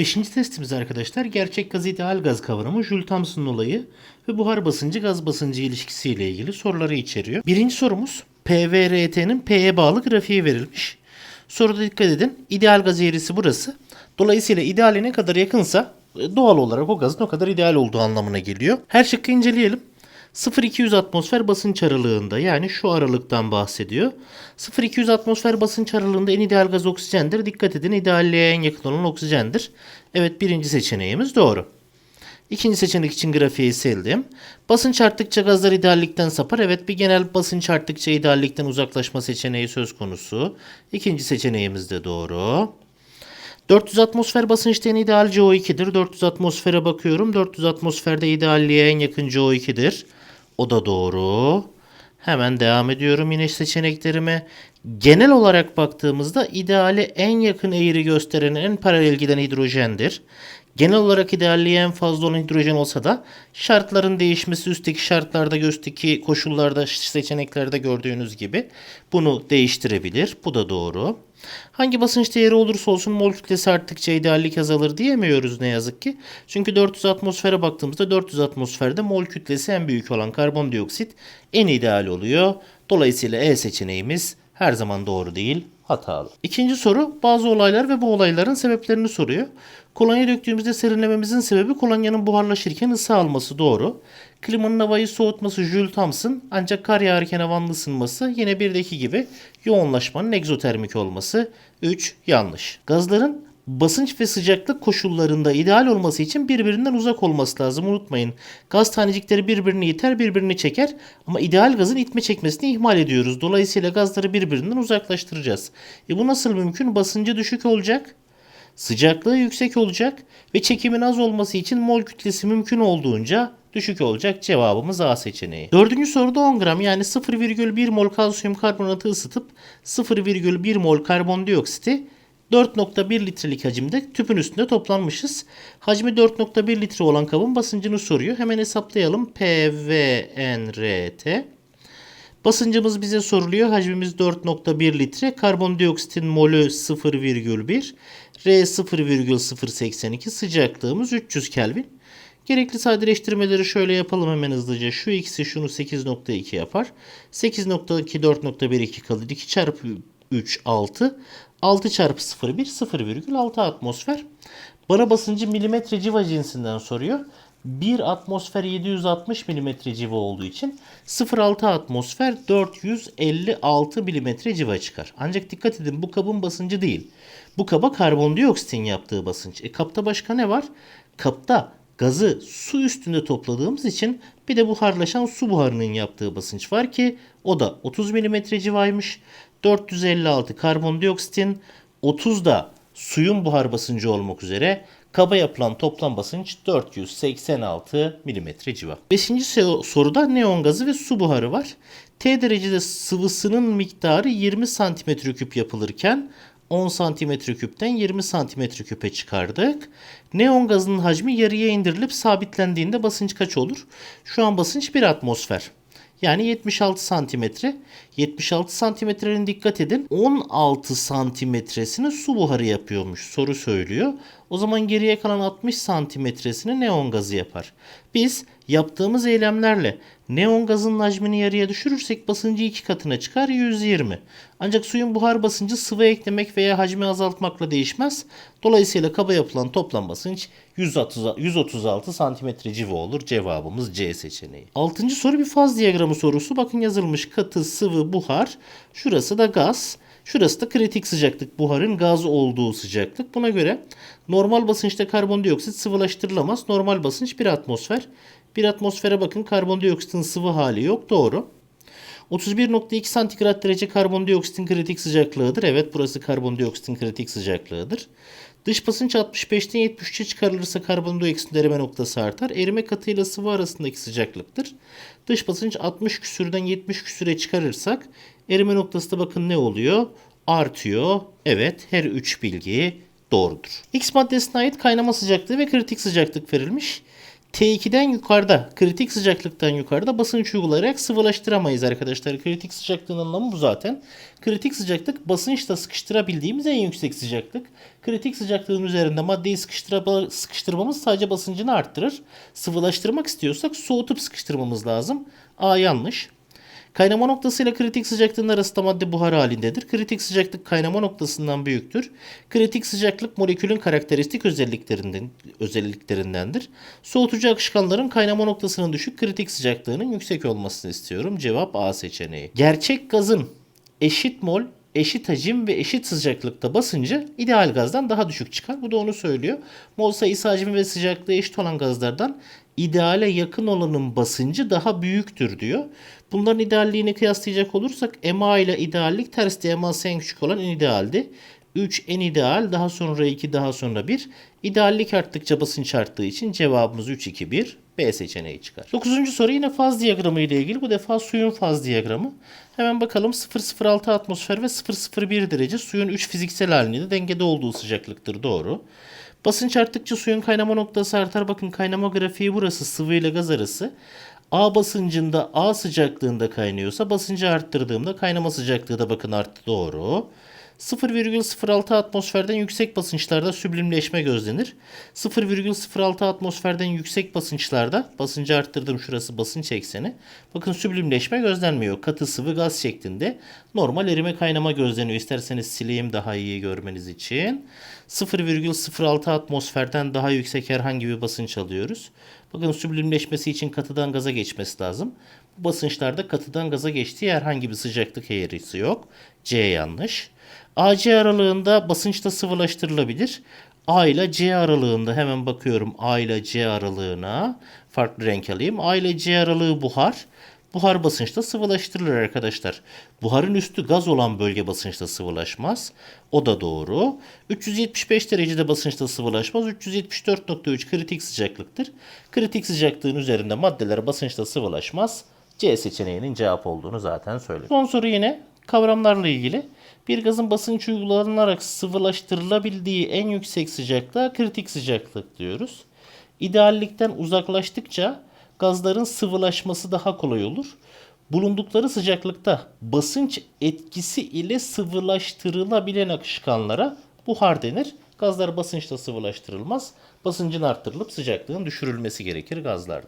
Beşinci testimiz arkadaşlar gerçek gaz ideal gaz kavramı Jules Thomson'un olayı ve buhar basıncı gaz basıncı ilişkisiyle ilgili soruları içeriyor. Birinci sorumuz PVRT'nin P'ye bağlı grafiği verilmiş. Soruda dikkat edin. İdeal gaz eğrisi burası. Dolayısıyla ideale ne kadar yakınsa e, doğal olarak o gazın o kadar ideal olduğu anlamına geliyor. Her şıkkı inceleyelim. 0-200 atmosfer basınç aralığında yani şu aralıktan bahsediyor. 0-200 atmosfer basınç aralığında en ideal gaz oksijendir. Dikkat edin idealliğe en yakın olan oksijendir. Evet birinci seçeneğimiz doğru. İkinci seçenek için grafiği sildim. Basınç arttıkça gazlar ideallikten sapar. Evet bir genel basınç arttıkça ideallikten uzaklaşma seçeneği söz konusu. İkinci seçeneğimiz de doğru. 400 atmosfer basınçta en ideal CO2'dir. 400 atmosfere bakıyorum. 400 atmosferde idealliğe en yakın CO2'dir. O da doğru. Hemen devam ediyorum yine seçeneklerime. Genel olarak baktığımızda ideale en yakın eğri gösteren en paralel giden hidrojendir. Genel olarak idealliğe en fazla olan hidrojen olsa da şartların değişmesi üstteki şartlarda üstteki koşullarda seçeneklerde gördüğünüz gibi bunu değiştirebilir. Bu da doğru. Hangi basınç değeri olursa olsun mol kütlesi arttıkça ideallik azalır diyemiyoruz ne yazık ki. Çünkü 400 atmosfere baktığımızda 400 atmosferde mol kütlesi en büyük olan karbondioksit en ideal oluyor. Dolayısıyla E seçeneğimiz her zaman doğru değil, hatalı. İkinci soru bazı olaylar ve bu olayların sebeplerini soruyor. Kolonya döktüğümüzde serinlememizin sebebi kolonyanın buharlaşırken ısı alması doğru. Klimanın havayı soğutması Jules Thomson ancak kar yağarken havanın ısınması yine birdeki gibi yoğunlaşmanın egzotermik olması 3 yanlış. Gazların basınç ve sıcaklık koşullarında ideal olması için birbirinden uzak olması lazım. Unutmayın. Gaz tanecikleri birbirini iter, birbirini çeker ama ideal gazın itme çekmesini ihmal ediyoruz. Dolayısıyla gazları birbirinden uzaklaştıracağız. E bu nasıl mümkün? Basıncı düşük olacak. Sıcaklığı yüksek olacak ve çekimin az olması için mol kütlesi mümkün olduğunca düşük olacak. Cevabımız A seçeneği. Dördüncü soruda 10 gram yani 0,1 mol kalsiyum karbonatı ısıtıp 0,1 mol karbondioksiti 4.1 litrelik hacimde tüpün üstünde toplanmışız. Hacmi 4.1 litre olan kabın basıncını soruyor. Hemen hesaplayalım. PVNRT. Basıncımız bize soruluyor. Hacmimiz 4.1 litre. Karbondioksitin molü 0,1. R 0,082. Sıcaklığımız 300 Kelvin. Gerekli sadeleştirmeleri şöyle yapalım hemen hızlıca. Şu ikisi şunu 8.2 yapar. 8.2 4.12 kalır. 2 çarpı 3 6. 6 çarpı 0,1 0,6 atmosfer. Bana basıncı milimetre civa cinsinden soruyor. 1 atmosfer 760 milimetre civa olduğu için 0,6 atmosfer 456 milimetre civa çıkar. Ancak dikkat edin bu kabın basıncı değil. Bu kaba karbondioksitin yaptığı basınç. E kapta başka ne var? Kapta gazı su üstünde topladığımız için bir de buharlaşan su buharının yaptığı basınç var ki o da 30 milimetre civaymış. 456 karbondioksitin 30 da suyun buhar basıncı olmak üzere kaba yapılan toplam basınç 486 milimetre civa. Beşinci soruda neon gazı ve su buharı var. T derecede sıvısının miktarı 20 santimetre küp yapılırken 10 santimetre küpten 20 santimetre küpe çıkardık. Neon gazının hacmi yarıya indirilip sabitlendiğinde basınç kaç olur? Şu an basınç 1 atmosfer. Yani 76 santimetre. 76 santimetrenin dikkat edin 16 santimetresini su buharı yapıyormuş soru söylüyor. O zaman geriye kalan 60 santimetresini neon gazı yapar. Biz yaptığımız eylemlerle neon gazının hacmini yarıya düşürürsek basıncı iki katına çıkar 120. Ancak suyun buhar basıncı sıvı eklemek veya hacmi azaltmakla değişmez. Dolayısıyla kaba yapılan toplam basınç 136 santimetre civa olur. Cevabımız C seçeneği. Altıncı soru bir faz diyagramı sorusu. Bakın yazılmış katı, sıvı, buhar. Şurası da gaz. Şurası da kritik sıcaklık. Buharın gaz olduğu sıcaklık. Buna göre normal basınçta karbondioksit sıvılaştırılamaz. Normal basınç 1 atmosfer. 1 atmosfere bakın karbondioksitin sıvı hali yok. Doğru. 31.2 santigrat derece karbondioksitin kritik sıcaklığıdır. Evet burası karbondioksitin kritik sıcaklığıdır. Dış basınç 65'ten 73'e çıkarılırsa karbondioksit erime noktası artar. Erime katıyla sıvı arasındaki sıcaklıktır. Dış basınç 60 küsürden 70 küsüre çıkarırsak erime noktası da bakın ne oluyor? Artıyor. Evet her 3 bilgi doğrudur. X maddesine ait kaynama sıcaklığı ve kritik sıcaklık verilmiş. T2'den yukarıda, kritik sıcaklıktan yukarıda basınç uygulayarak sıvılaştıramayız arkadaşlar. Kritik sıcaklığın anlamı bu zaten. Kritik sıcaklık basınçla sıkıştırabildiğimiz en yüksek sıcaklık. Kritik sıcaklığın üzerinde maddeyi sıkıştırmamız sadece basıncını arttırır. Sıvılaştırmak istiyorsak soğutup sıkıştırmamız lazım. A yanlış. Kaynama noktasıyla kritik sıcaklığın arasında madde buhar halindedir. Kritik sıcaklık kaynama noktasından büyüktür. Kritik sıcaklık molekülün karakteristik özelliklerinden, özelliklerindendir. Soğutucu akışkanların kaynama noktasının düşük, kritik sıcaklığının yüksek olmasını istiyorum. Cevap A seçeneği. Gerçek gazın eşit mol, eşit hacim ve eşit sıcaklıkta basıncı ideal gazdan daha düşük çıkar. Bu da onu söylüyor. Mol sayısı hacmi ve sıcaklığı eşit olan gazlardan ideale yakın olanın basıncı daha büyüktür diyor. Bunların idealliğini kıyaslayacak olursak MA ile ideallik terste MA'sı en küçük olan en idealdi. 3 en ideal daha sonra 2 daha sonra 1. İdeallik arttıkça basınç arttığı için cevabımız 3 2 1 B seçeneği çıkar. 9. soru yine faz diyagramı ile ilgili. Bu defa suyun faz diyagramı. Hemen bakalım 006 atmosfer ve 001 derece suyun 3 fiziksel halinde dengede olduğu sıcaklıktır. Doğru. Basınç arttıkça suyun kaynama noktası artar. Bakın kaynama grafiği burası sıvı ile gaz arası. A basıncında A sıcaklığında kaynıyorsa basıncı arttırdığımda kaynama sıcaklığı da bakın arttı doğru. 0,06 atmosferden yüksek basınçlarda süblimleşme gözlenir. 0,06 atmosferden yüksek basınçlarda basıncı arttırdım şurası basınç ekseni. Bakın süblimleşme gözlenmiyor. Katı sıvı gaz şeklinde. Normal erime kaynama gözleniyor. İsterseniz sileyim daha iyi görmeniz için. 0,06 atmosferden daha yüksek herhangi bir basınç alıyoruz. Bakın süblimleşmesi için katıdan gaza geçmesi lazım. Bu basınçlarda katıdan gaza geçtiği herhangi bir sıcaklık eğrisi yok. C yanlış. AC aralığında basınçta sıvılaştırılabilir. A ile C aralığında hemen bakıyorum A ile C aralığına farklı renk alayım. A ile C aralığı buhar. Buhar basınçta sıvılaştırılır arkadaşlar. Buharın üstü gaz olan bölge basınçta sıvılaşmaz. O da doğru. 375 derecede basınçta sıvılaşmaz. 374.3 kritik sıcaklıktır. Kritik sıcaklığın üzerinde maddeler basınçta sıvılaşmaz. C seçeneğinin cevap olduğunu zaten söyledim. Son soru yine kavramlarla ilgili. Bir gazın basınç uygulanarak sıvılaştırılabildiği en yüksek sıcaklığa kritik sıcaklık diyoruz. İdeallikten uzaklaştıkça gazların sıvılaşması daha kolay olur. Bulundukları sıcaklıkta basınç etkisi ile sıvılaştırılabilen akışkanlara buhar denir. Gazlar basınçla sıvılaştırılmaz. Basıncın arttırılıp sıcaklığın düşürülmesi gerekir gazlarda.